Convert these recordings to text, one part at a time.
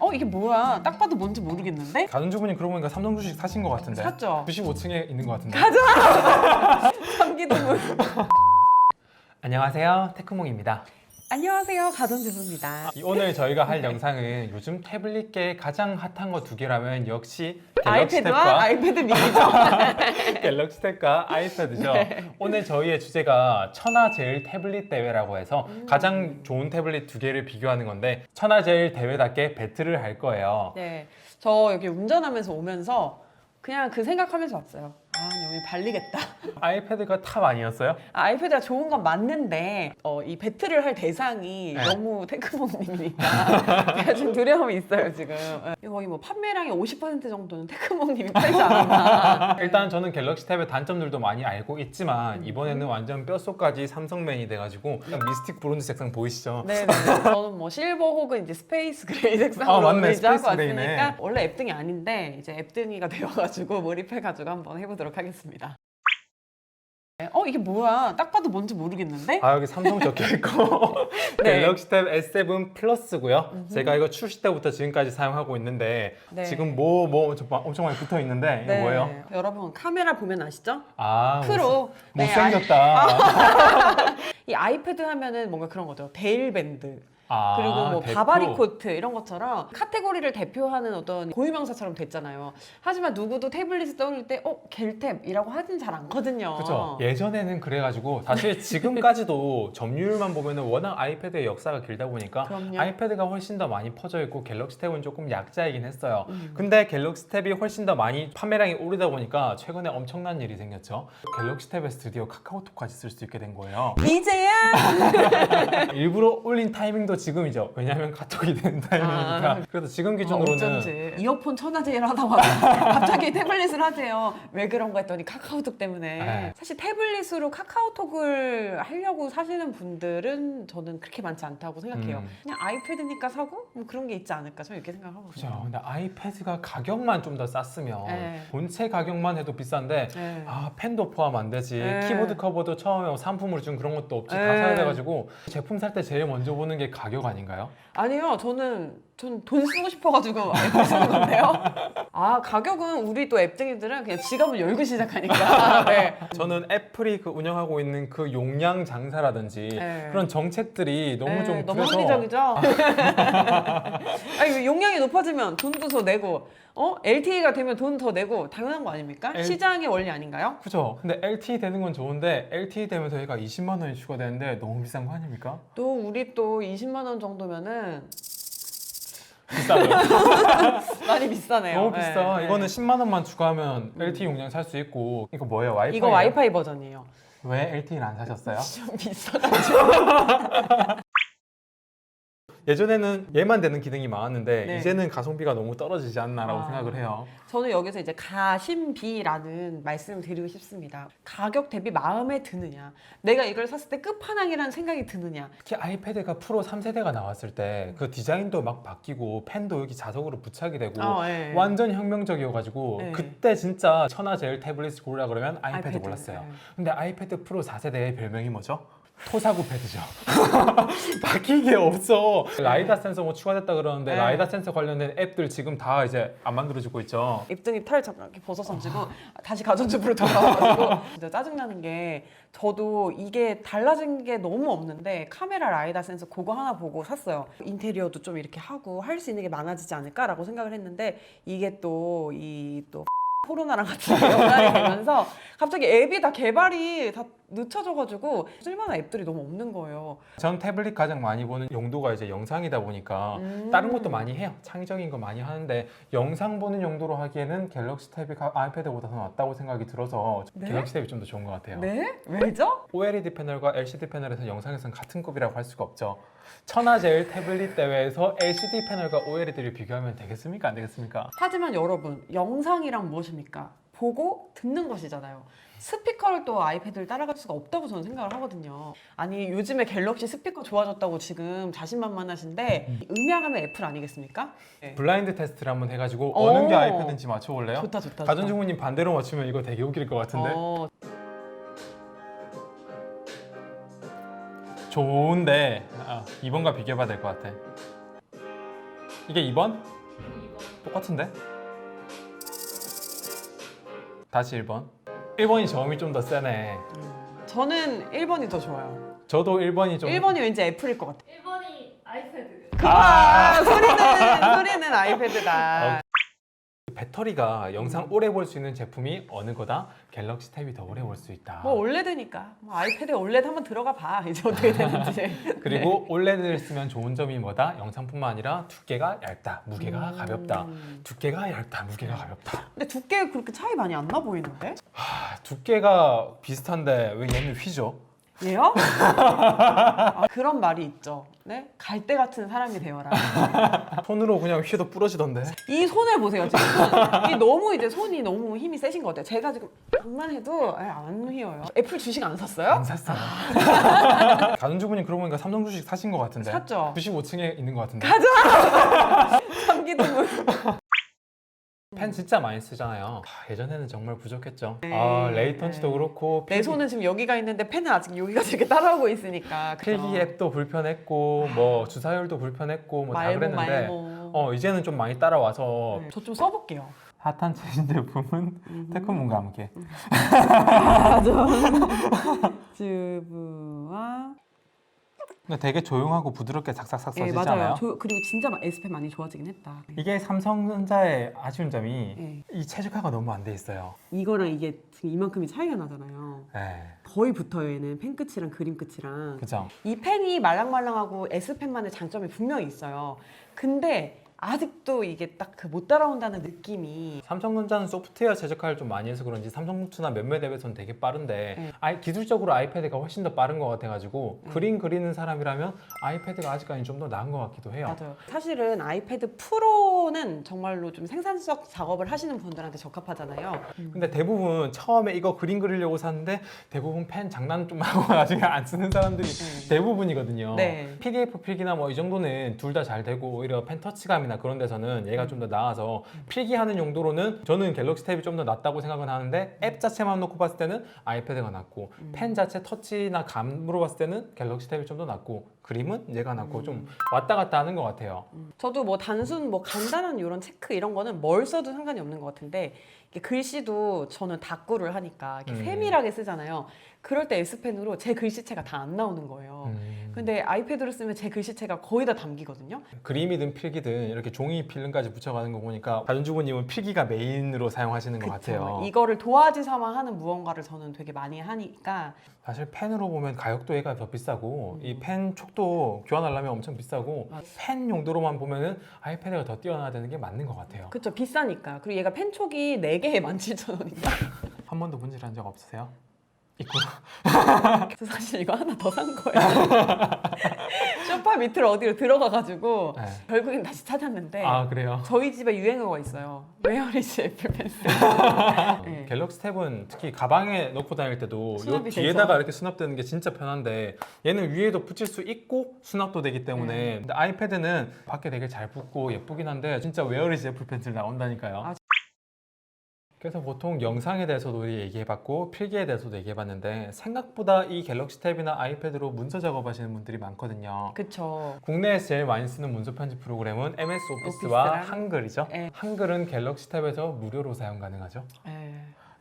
어 이게 뭐야? 딱 봐도 뭔지 모르겠는데? 가전주부님 그러고 보니까 삼성 주식 사신 것 같은데. 샀죠. 95층에 있는 것 같은데. 삼기동문. 안녕하세요. 테크몽입니다. 안녕하세요 가전주부입니다. 이 오늘 저희가 할 영상은 요즘 태블릿계에 가장 핫한 거 두 개라면 역시 아이패드와 아이패드 미니죠. 갤럭시 탭과 아이패드죠. 네. 오늘 저희의 주제가 천하제일 태블릿 대회라고 해서 음. 가장 좋은 태블릿 두 개를 비교하는 건데 천하제일 대회답게 배틀을 할 거예요. 네, 저 여기 운전하면서 오면서 그냥 그 생각하면서 왔어요. 아 여기 발리겠다. 아이패드가 탑 아니었어요? 아, 아이패드가 좋은 건 맞는데 어, 이 배틀을 할 대상이 네. 너무 테크몽님이니까 제가 좀 두려움이 있어요 지금. 예. 이거 거의 뭐 판매량의 50% 정도는 테크몽님이 팔지 않았나. 일단 저는 갤럭시 탭의 단점들도 많이 알고 있지만 음. 이번에는 완전 뼛속까지 삼성맨이 돼가지고 그냥 미스틱 브론즈 색상 보이시죠? 네 네. 저는 뭐 실버 혹은 이제 스페이스 그레이 색상으로 아, 맞네. 매주하고 스페이스 그레이네. 왔으니까 원래 앱등이 아닌데 이제 앱등이가 되어가지고 몰입해가지고 한번 해보도록 하겠습니다. 네, 어 이게 뭐야? 딱 봐도 뭔지 모르겠는데? 아 여기 삼성 적혀 있고 네. 갤럭시 탭 S7 플러스고요. 제가 이거 출시 때부터 지금까지 사용하고 있는데 네. 지금 뭐 뭐 엄청 많이 붙어 있는데 이거 네. 뭐예요? 여러분 카메라 보면 아시죠? 아. 못, 네, 못생겼다. 이 아이패드 하면은 뭔가 그런 거죠. 데일밴드. 아, 그리고 뭐 대표. 바바리 코트 이런 것처럼 카테고리를 대표하는 어떤 고유명사처럼 됐잖아요. 하지만 누구도 태블릿을 떠올릴 때 어, 겔탭이라고 하진 잘 않거든요. 그죠. 예전에는 그래가지고 사실 지금까지도 점유율만 보면은 워낙 아이패드의 역사가 길다 보니까 그럼요. 아이패드가 훨씬 더 많이 퍼져 있고 갤럭시 탭은 조금 약자이긴 했어요. 음. 근데 갤럭시 탭이 훨씬 더 많이 판매량이 오르다 보니까 최근에 엄청난 일이 생겼죠. 갤럭시 탭에서 드디어 카카오톡까지 쓸 수 있게 된 거예요. 이제야 일부러 올린 타이밍도 지금이죠. 왜냐하면 카톡이 되는 타이밍이니까. 아. 그래서 지금 어, 기준으로는 어쩐지 이어폰 천하제일 하다가 갑자기 태블릿을 하세요. 왜 그런가 했더니 카카오톡 때문에. 네. 사실 태블릿으로 카카오톡을 하려고 사시는 분들은 저는 그렇게 많지 않다고 생각해요. 음. 그냥 아이패드니까 사고 뭐 그런 게 있지 않을까 저는 이렇게 생각하거든요. 그죠. 근데 아이패드가 가격만 좀 더 쌌으면 네. 본체 가격만 해도 비싼데 네. 아 펜도 포함 안 되지 네. 키보드 커버도 처음에 상품으로 준 그런 것도 없지 다 네. 사야 돼가지고 제품 살 때 제일 먼저 보는 게 가격 아닌가요? 아니요, 저는 전 돈 쓰고 싶어가지고 앱 쓰는 건데요. 아 가격은 우리 또 앱등이들은 그냥 지갑을 열고 시작하니까. 네. 저는 애플이 그 운영하고 있는 그 용량 장사라든지 네. 그런 정책들이 너무 네, 좀 너무 그래서 합리적이죠. 아니 용량이 높아지면 돈도 더 내고, 어 LTE가 되면 돈 더 내고 당연한 거 아닙니까? L- 시장의 원리 아닌가요? 그죠. 근데 LTE 되는 건 좋은데 LTE 되면서 얘가 20만 원이 추가되는데 너무 비싼 거 아닙니까? 또 우리 또 20만 원 정도면은 비싸죠. 많이 비싸네요. 너무 비싸. 네, 이거는 네. 10만 원만 추가하면 LTE 용량 살 수 있고 이거 뭐예요? 와이파이? 이거 와이파이 버전이에요. 왜 LTE를 안 사셨어요? 좀 비싸가지고. 예전에는 얘만 되는 기능이 많았는데 네. 이제는 가성비가 너무 떨어지지 않나라고 아. 생각을 해요. 저는 여기서 이제 가심비라는 말씀을 드리고 싶습니다. 가격 대비 마음에 드느냐, 내가 이걸 샀을 때 끝판왕이라는 생각이 드느냐. 특히 아이패드가 프로 3세대가 나왔을 때 그 디자인도 막 바뀌고 펜도 여기 자석으로 부착이 되고 어, 예. 완전 혁명적이어가지고 네. 그때 진짜 천하제일 태블릿 고르라 그러면 아이패드, 아이패드, 골랐어요. 네. 근데 아이패드 프로 4세대의 별명이 뭐죠? 토사구 패드죠. 바뀐 게 없어. 라이다 센서 뭐 추가됐다 그러는데 네. 라이다 센서 관련된 앱들 지금 다 이제 안 만들어지고 있죠. 입등이 털 잠깐 이렇게 벗어던지고 다시 가전주부로 돌아와가지고 진짜 짜증나는 게 저도 이게 달라진 게 너무 없는데 카메라 라이다 센서 그거 하나 보고 샀어요 인테리어도 좀 이렇게 하고 할 수 있는 게 많아지지 않을까라고 생각을 했는데 이게 또 이 또 코로나랑 같이 연관이 되면서 갑자기 앱이 다 개발이 다 늦춰져가지고 쓸만한 앱들이 너무 없는 거예요. 전 태블릿 가장 많이 보는 용도가 이제 영상이다 보니까 음. 다른 것도 많이 해요. 창의적인 거 많이 하는데 영상 보는 용도로 하기에는 갤럭시 탭이 가- 아이패드보다 더 낫다고 생각이 들어서 네? 갤럭시 탭이 좀 더 좋은 것 같아요. 네? 왜죠? OLED 패널과 LCD 패널에서 영상에서는 같은 급이라고 할 수가 없죠. 천하제일 태블릿 대회에서 LCD 패널과 OLED를 비교하면 되겠습니까? 안 되겠습니까? 하지만 여러분 영상이랑 무엇입니까? 보고 듣는 것이잖아요. 스피커를 또 아이패드를 따라갈 수가 없다고 저는 생각을 하거든요. 아니 요즘에 갤럭시 스피커 좋아졌다고 지금 자신만만하신데 음향하면 애플 아니겠습니까? 네. 블라인드 테스트를 한번 해가지고 오. 어느 게 아이패드인지 맞춰볼래요? 좋다 좋다. 가전주부님 반대로 맞추면 이거 되게 웃길 것 같은데 어, 좋은데 아, 2번과 비교해봐야 될 것 같아 이게 2번? 똑같은데? 다시 1번. 1번이 저음이 좀 더 세네. 저는 1번이 더 좋아요. 저도 1번이 좀 1번이 왠지 애플일 것 같아요. 1번이 아이패드. 아, 소리는 소리는 아이패드다. 배터리가 영상 오래 볼 수 있는 제품이 어느 거다? 갤럭시 탭이 더 오래 볼 수 있다. 뭐 올레드니까 뭐 아이패드에 올레드 한번 들어가 봐 이제 어떻게 되는지. 그리고 올레드를 쓰면 좋은 점이 뭐다? 영상뿐만 아니라 두께가 얇다, 무게가 음. 가볍다. 두께가 얇다, 무게가 가볍다. 근데 두께 그렇게 차이 많이 안 나 보이는데? 아, 두께가 비슷한데 왜 얘는 휘죠? 얘요? 아, 그런 말이 있죠. 네? 갈대 같은 사람이 되어라. 손으로 그냥 휘도 부러지던데. 이 손을 보세요 지금. 이 너무 이제 손이 너무 힘이 세신 것 같아요. 제가 지금 약만 해도 에, 안 휘어요. 애플 주식 안 샀어요? 안 샀어요. 가전주부님 그러고 보니까 삼성 주식 사신 것 같은데. 샀죠. 95층에 있는 것 같은데. 삼기둥을. 펜 진짜 많이 쓰잖아요. 아, 예전에는 정말 부족했죠. 네. 아, 레이턴치도 네. 그렇고 내 필기- 손은 지금 여기가 있는데 펜은 아직 여기가 이렇게 따라오고 있으니까. 그죠? 필기 앱도 불편했고 뭐 주사율도 불편했고 뭐 다 말모 그랬는데 말모. 어 이제는 좀 많이 따라와서 네, 저좀 써볼게요. 핫한 최신 제품은 테크문과 함께 즈브와 근데 되게 조용하고 부드럽게 삭삭삭 예 써지잖아요. 맞아요. 조- 그리고 진짜 막 S펜 많이 좋아지긴 했다. 이게 삼성전자의 아쉬운 점이 예. 이 최적화가 너무 안 돼 있어요. 이거랑 이게 지금 이만큼이 차이가 나잖아요. 네, 거의 붙어요 얘는 펜 끝이랑 그림 끝이랑. 그죠. 이 펜이 말랑말랑하고 S펜만의 장점이 분명히 있어요. 근데 아직도 이게 딱 그 못 따라온다는 느낌이 삼성전자는 소프트웨어 최적화를 좀 많이 해서 그런지 삼성노트나 몇몇 앱에서는 되게 빠른데 네. 아이, 기술적으로 아이패드가 훨씬 더 빠른 것 같아가지고 네. 그림 그리는 사람이라면 아이패드가 아직까지 좀 더 나은 것 같기도 해요. 맞아요. 사실은 아이패드 프로는 정말로 좀 생산성 작업을 하시는 분들한테 적합하잖아요. 근데 대부분 처음에 이거 그림 그리려고 샀는데 대부분 펜 장난 좀 하고 나중에 안 쓰는 사람들이 네. 대부분이거든요. 네. PDF 필기나 뭐 이 정도는 둘 다 잘 되고 오히려 펜 터치감 이나 그런 데서는 얘가 좀 더 나아서 필기하는 용도로는 저는 갤럭시 탭이 좀 더 낫다고 생각은 하는데 앱 자체만 놓고 봤을 때는 아이패드가 낫고 음. 펜 자체 터치나 감으로 봤을 때는 갤럭시 탭이 좀 더 낫고 그림은 얘가 낫고 음. 좀 왔다 갔다 하는 것 같아요. 저도 뭐 단순 뭐 간단한 이런 체크 이런 거는 뭘 써도 상관이 없는 것 같은데 글씨도 저는 다꾸를 하니까 이렇게 음. 세밀하게 쓰잖아요. 그럴 때 S펜으로 제 글씨체가 다 안 나오는 거예요. 음. 근데 아이패드로 쓰면 제 글씨체가 거의 다 담기거든요. 그림이든 필기든 이렇게 종이 필름까지 붙여가는 거 보니까 가전주부님은 필기가 메인으로 사용하시는 것 같아요. 이거를 도화지 삼아 하는 무언가를 저는 되게 많이 하니까 사실 펜으로 보면 가격도 얘가 더 비싸고 음. 이펜 촉도 교환하려면 엄청 비싸고 맞아. 펜 용도로만 보면은 아이패드가 더 뛰어나야 되는 게 맞는 것 같아요. 그쵸 비싸니까 그리고 얘가 펜 촉이 4 개에 17,000원인가 한 번도 문질한 적 없으세요? 있구나. 그래서 사실 이거 하나 더 산 거예요 쇼파 밑으로 어디로 들어가가지고 네. 결국엔 다시 찾았는데 아 그래요? 저희 집에 유행어가 있어요 웨어리즈 애플 펜슬 네. 갤럭시 탭은 특히 가방에 넣고 다닐 때도 요 수납이 뒤에다가 되죠. 이렇게 수납되는 게 진짜 편한데 얘는 위에도 붙일 수 있고 수납도 되기 때문에 네. 근데 아이패드는 밖에 되게 잘 붙고 예쁘긴 한데 진짜 웨어리즈 애플 펜슬 나온다니까요. 아, 그래서 보통 영상에 대해서도 우리 얘기해봤고 필기에 대해서도 얘기해봤는데 생각보다 이 갤럭시 탭이나 아이패드로 문서 작업하시는 분들이 많거든요. 그쵸 국내에서 제일 많이 쓰는 문서 편집 프로그램은 MS 오피스와 오피스랑 한글이죠. 네. 한글은 갤럭시 탭에서 무료로 사용 가능하죠. 예.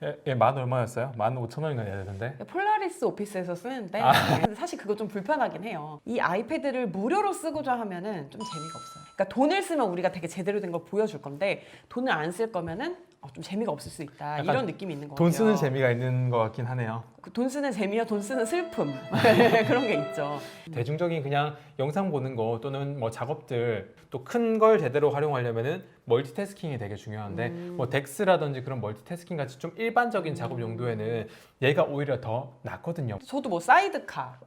예, 예, 만 얼마였어요? 만 오천 원인가 내야 되는데. 폴라리스 오피스에서 쓰는데 아. 사실 그거 좀 불편하긴 해요. 이 아이패드를 무료로 쓰고자 하면은 좀 재미가 없어요. 그러니까 돈을 쓰면 우리가 되게 제대로 된 걸 보여줄 건데 돈을 안 쓸 거면은 어, 좀 재미가 없을 수 있다 이런 느낌이 있는 것 같아요. 돈 쓰는 재미가 있는 것 같긴 하네요. 그돈 쓰는 재미와 돈 쓰는 슬픔 그런 게 있죠. 대중적인 그냥 영상 보는 거 또는 뭐 작업들 또 큰 걸 제대로 활용하려면은 멀티태스킹이 되게 중요한데 음. 뭐 덱스라든지 그런 멀티태스킹 같이 좀 일반적인 작업 용도에는 얘가 오히려 더 낫거든요. 저도 뭐 사이드카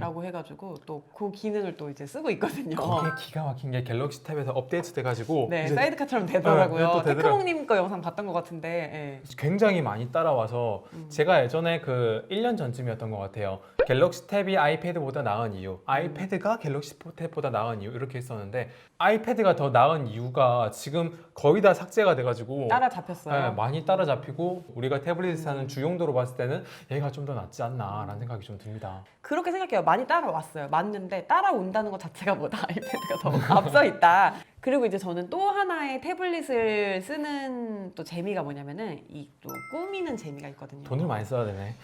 라고 음. 해가지고 또 그 기능을 또 이제 쓰고 있거든요. 거기에 기가 막힌 게 갤럭시 탭에서 업데이트 돼가지고 네, 이제 사이드카처럼 네, 되더라고요. 또 되더라고요. 테크몽님 거 영상 봤던 것 같은데. 예. 굉장히 많이 따라와서 음. 제가 예전에 그 1년 전쯤이었던 것 같아요. 갤럭시 탭이 아이패드보다 나은 이유, 아이패드가 갤럭시 탭보다 나은 이유 이렇게 했었는데 아이패드가 더 나은 이유가 지금 거의 다 삭제가 돼가지고 따라 잡혔어요. 네, 많이 따라잡히고 우리가 태블릿 사는 주용도로 봤을 때는 얘가 좀 더 낫지 않나라는 생각이 좀 듭니다. 그렇게 생각해 요. 많이 따라왔어요. 맞는데 따라온다는 것 자체가 뭐다 아이패드가 더 앞서 있다. 그리고 이제 저는 또 하나의 태블릿을 쓰는 또 재미가 뭐냐면은 이 또 꾸미는 재미가 있거든요. 돈을 많이 써야 되네.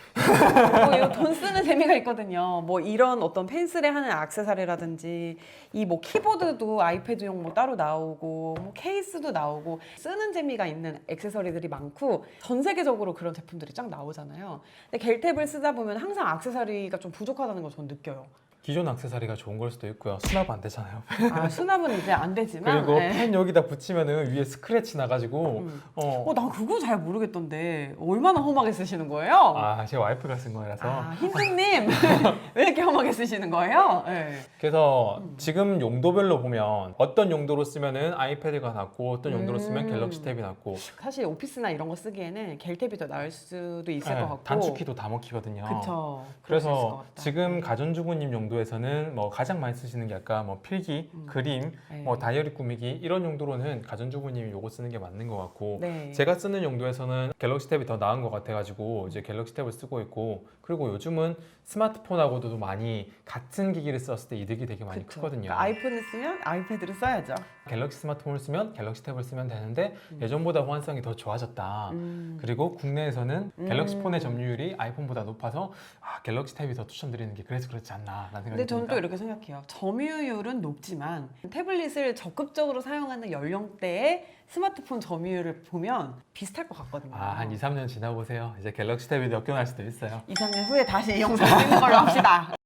뭐돈 쓰는 재미가 있거든요. 뭐 이런 어떤 펜슬에 하는 액세서리라든지 이 뭐 키보드도 아이패드용 뭐 따로 나오고 뭐 케이스도 나오고 쓰는 재미가 있는 액세서리들이 많고 전 세계적으로 그런 제품들이 쫙 나오잖아요. 근데 겔탭을 쓰다 보면 항상 액세서리가 좀 부족하다는 걸 전 느껴요. 기존 액세서리가 좋은 걸 수도 있고요. 수납 안 되잖아요. 아, 수납은 이제 안 되지만 그리고 네. 펜 여기다 붙이면은 위에 스크래치 나가지고 음. 어, 어, 나 그거 잘 모르겠던데 얼마나 험하게 쓰시는 거예요? 아, 제 와이프가 쓴 거라서. 아, 흰둥님 왜 이렇게 험하게 쓰시는 거예요? 네. 그래서 음. 지금 용도별로 보면 어떤 용도로 쓰면은 아이패드가 낫고 어떤 용도로 쓰면 음. 갤럭시 탭이 낫고 사실 오피스나 이런 거 쓰기에는 겔탭이 더 나을 수도 있을 네, 것 같고 단축키도 다 먹히거든요. 그쵸 것 그래서. 지금 가전주부님 용도 에서는 뭐 가장 많이 쓰시는 게 아까 뭐 필기, 음. 그림, 네. 뭐 다이어리 꾸미기 이런 용도로는 가전주부님이 요거 쓰는 게 맞는 것 같고 네. 제가 쓰는 용도에서는 갤럭시 탭이 더 나은 것 같아가지고 이제 갤럭시 탭을 쓰고 있고 그리고 요즘은 스마트폰하고도 많이 같은 기기를 썼을 때 이득이 되게 많이 그쵸. 크거든요. 그러니까 아이폰을 쓰면 아이패드를 써야죠. 갤럭시 스마트폰을 쓰면 갤럭시 탭을 쓰면 되는데 음. 예전보다 호환성이 더 좋아졌다. 음. 그리고 국내에서는 음. 갤럭시 폰의 점유율이 아이폰보다 높아서 아, 갤럭시 탭이 더 추천드리는 게 그래서 그렇지 않나 라는 생각이 근데 저는 듭니다. 또 이렇게 생각해요. 점유율은 높지만 태블릿을 적극적으로 사용하는 연령대의 스마트폰 점유율을 보면 비슷할 것 같거든요. 아, 한 2, 3년 지나보세요. 이제 갤럭시 탭이 역겨날 수도 있어요. 2, 3년 후에 다시 이 영상 찍는 걸로 합시다.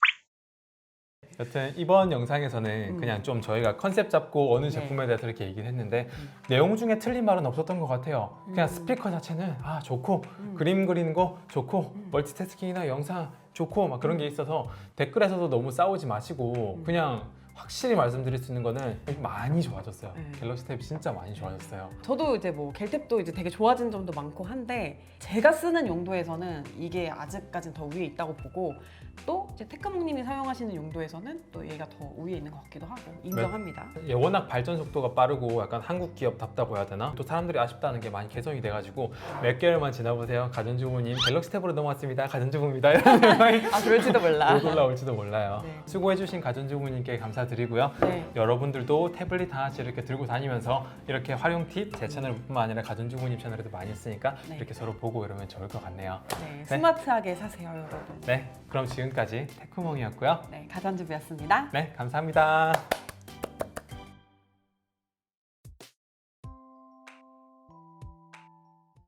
여튼 이번 영상에서는 음. 그냥 좀 저희가 컨셉 잡고 어느 네. 제품에 대해서 이렇게 얘기를 했는데 음. 내용 중에 틀린 말은 없었던 것 같아요. 그냥 음. 스피커 자체는 아 좋고 음. 그림 그리는 거 좋고 음. 멀티태스킹이나 영상 좋고 막 그런 게 있어서 댓글에서도 너무 싸우지 마시고 음. 그냥 확실히 말씀드릴 수 있는 거는 많이 좋아졌어요. 네. 갤럭시 탭이 진짜 많이 좋아졌어요. 저도 이제 뭐 겔탭도 이제 되게 좋아진 점도 많고 한데 제가 쓰는 용도에서는 이게 아직까진 더 위에 있다고 보고 또 이제 테크몽님이 사용하시는 용도에서는 또 얘가 더 위에 있는 것 같기도 하고 인정합니다. 예, 워낙 발전 속도가 빠르고 약간 한국 기업답다고 해야 되나? 또 사람들이 아쉽다는 게 많이 개선이 돼가지고 몇 개월만 지나보세요. 가전주부님 갤럭시 탭으로 넘어왔습니다. 가전주부입니다. 아 그럴지도 몰라. 못 올라올지도 몰라요. 네. 수고해주신 가전주부님께 감사 드리고요. 네. 여러분들도 태블릿 하나씩 이렇게 들고 다니면서 이렇게 활용 팁 제 채널뿐만 아니라 가전주부님 채널에도 많이 쓰니까 네. 이렇게 서로 보고 이러면 좋을 것 같네요. 네, 스마트하게 사세요, 여러분. 네, 그럼 지금까지 테크몽이었고요. 네, 가전주부였습니다. 네, 감사합니다.